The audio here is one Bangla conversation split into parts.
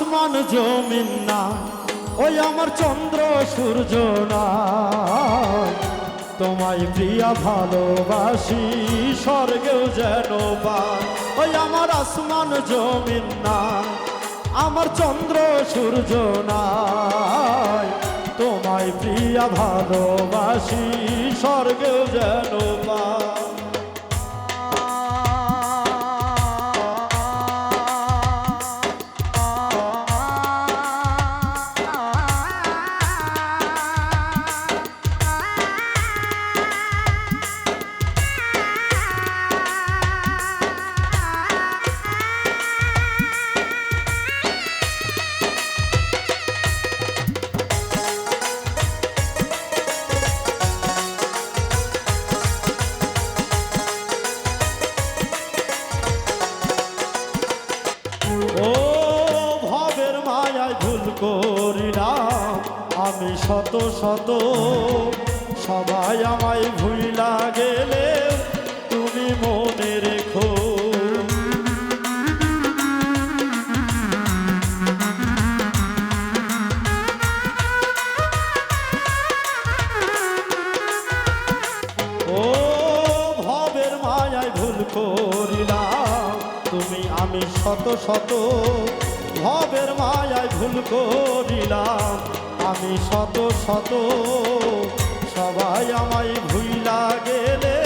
আসমান জমিন না, ওই আমার চন্দ্র সূর্য না। তোমায় প্রিয়া ভালোবাসি, স্বর্গেও যেন ওই আমার আসমান জমিন না, আমার চন্দ্র সূর্য নাই। তোমায় প্রিয়া ভালোবাসি, স্বর্গেও যেন পাই করিলাম। আমি শত শত সবাই আমায় ভুইলা গেলে তুমি মনে রেখো। ও ভবের মায়ায় ভুল করিলাম। তুমি আমি শত শত ভবের মায়ায় ভুল করিলাম। আমি শত শত সবাই আমায় ভুইলা গেলে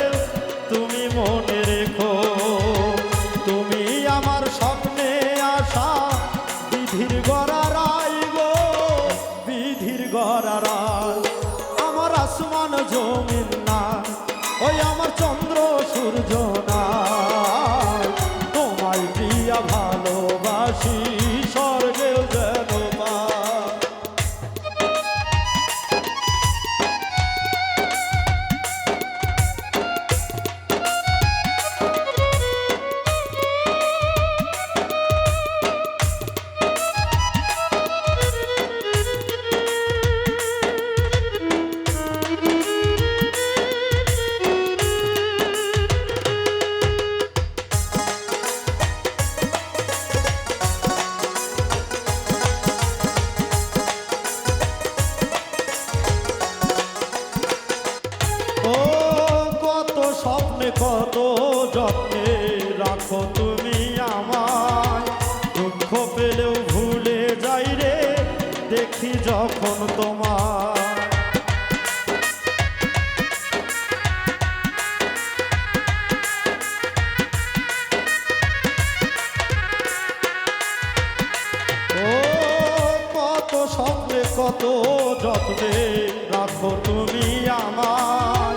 তুমি মনে রেখো, তুমি আমার স্বপ্নে আসা বিধির গড়ারাই গো, বিধির গড়ারাই আমার আসমান জমিন না ওই আমার চন্দ্র সূর্য না তোমায় প্রিয়া ভালোবাসি। যখন তোমার স্বপ্নে, কত যত্নে রাখো তুমি আমার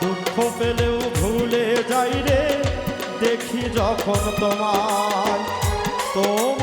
দুঃখ পেলেও ভুলে যাই রে, দেখি যখন তোমার তোমার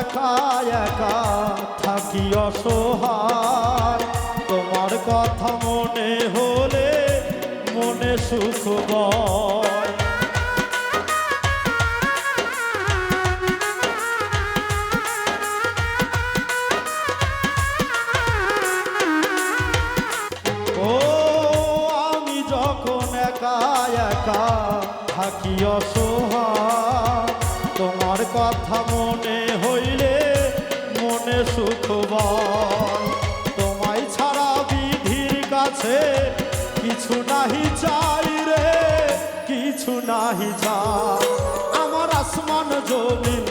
একা একা থাকি অসহায়। তোমার কথা মনে হলে মনে সুখ ও, আমি যখন একা একা থাকি অসহায় মনে হইলে মনে সুখবান তোমায় ছাড়া বিধির কাছে কিছু নাহি চাই রে, কিছু নাহি চাই। আমার আসমান জমিন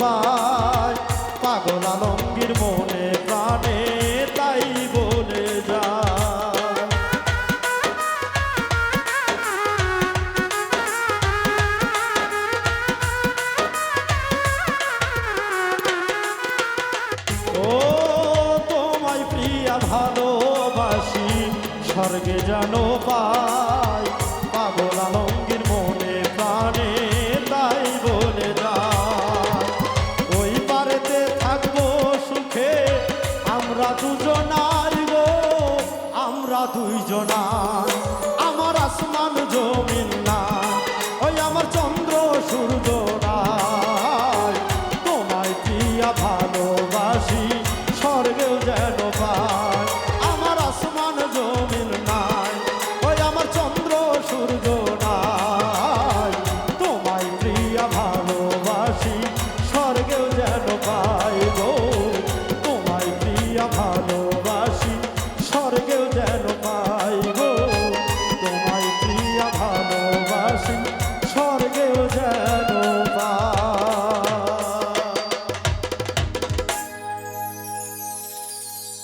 পাই পাগল আলঙ্গির মনে প্রাণে তাই বলে যায়। ও তোমায় প্রিয়া ভালোবাসি, স্বর্গে যেন পাই আমরা দুজনার গো, আমরা দুইজনার আমার আসমান জমিন না ওই আমার চন্দ্র সূর্য তোমায় কি ভালোবাসি, স্বর্গেও যেন পাই।